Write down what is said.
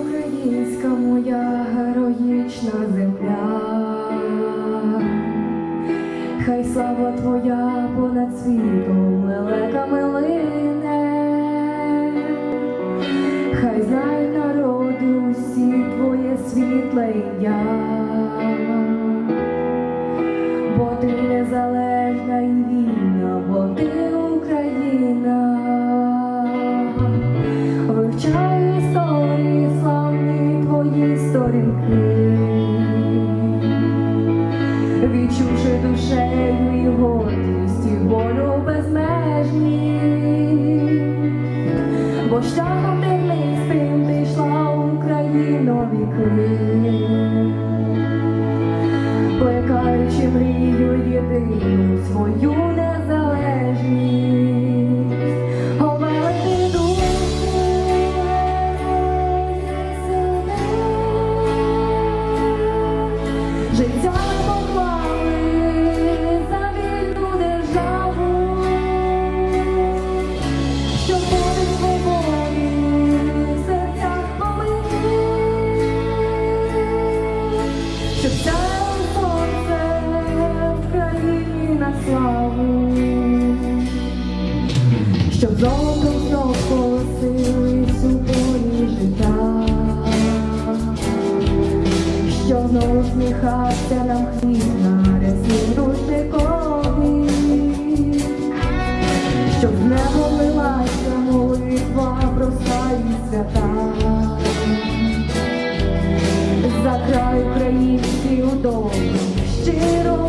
Українська моя героїчна земля, хай слава твоя понад світом лелеками лине, хай знай народи усі твоє світле ім'я, бо ти незалежна і вільна, бо ти шляхом славу щоб золотом знов у полі життя, що знов усміхався нам хліб на рясні рушникові, щоб з неба лилася молитва проста і свята. За край удобу, щирому слові.